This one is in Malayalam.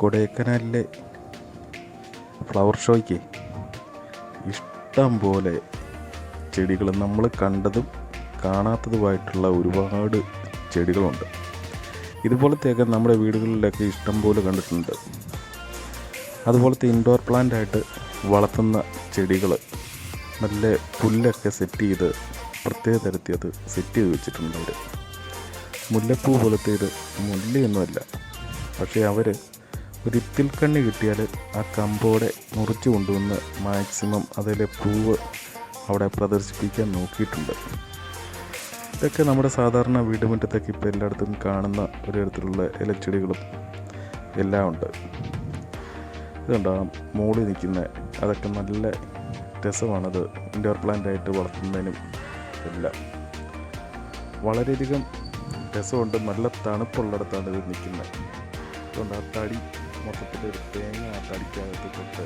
കൊടൈക്കനാലിലെ ഫ്ലവർ ഷോയ്ക്ക് ഇഷ്ടം പോലെ ചെടികൾ നമ്മൾ കണ്ടതും കാണാത്തതുമായിട്ടുള്ള ഒരുപാട് ചെടികളുണ്ട്. ഇതുപോലത്തെയൊക്കെ നമ്മുടെ വീടുകളിലൊക്കെ ഇഷ്ടം പോലെ കണ്ടിട്ടുണ്ട്. അതുപോലത്തെ ഇൻഡോർ പ്ലാന്റ് ആയിട്ട് വളർത്തുന്ന ചെടികൾ നല്ല പുല്ലൊക്കെ സെറ്റ് ചെയ്ത് പ്രത്യേക തരത്തിൽ അത് സെറ്റ് ചെയ്ത് വെച്ചിട്ടുണ്ട് അവർ മുല്ലപ്പൂ പോലത്തെ ഇത് മുല്ലയൊന്നുമല്ല. പക്ഷേ അവർ ഒരു ഇത്തിൽക്കണ്ണി കിട്ടിയാൽ ആ കമ്പോടെ മുറിച്ച് കൊണ്ടുവന്ന് മാക്സിമം അതിലെ പൂവ് അവിടെ പ്രദർശിപ്പിക്കാൻ നോക്കിയിട്ടുണ്ട്. ഇതൊക്കെ നമ്മുടെ സാധാരണ വീടുമുറ്റത്തൊക്കെ ഇപ്പോൾ എല്ലായിടത്തും കാണുന്ന ഒരു തരത്തിലുള്ള ഇലച്ചെടികളും എല്ലാം ഉണ്ട്. ഇതുണ്ടോ? ആ മുകളിൽ നിൽക്കുന്ന അതൊക്കെ നല്ല രസമാണത്. ഇൻഡോർ പ്ലാന്റ് ആയിട്ട് വളർത്തുന്നതിനും എല്ലാം. വളരെയധികം രസമുണ്ട്. നല്ല തണുപ്പുള്ളിടത്താണ് ഇത് നിൽക്കുന്നത്. അതുകൊണ്ട് ആ തടി മൊത്തത്തിൽ ഒരു തേങ്ങ ആ തടിക്കകത്ത് തൊട്ട്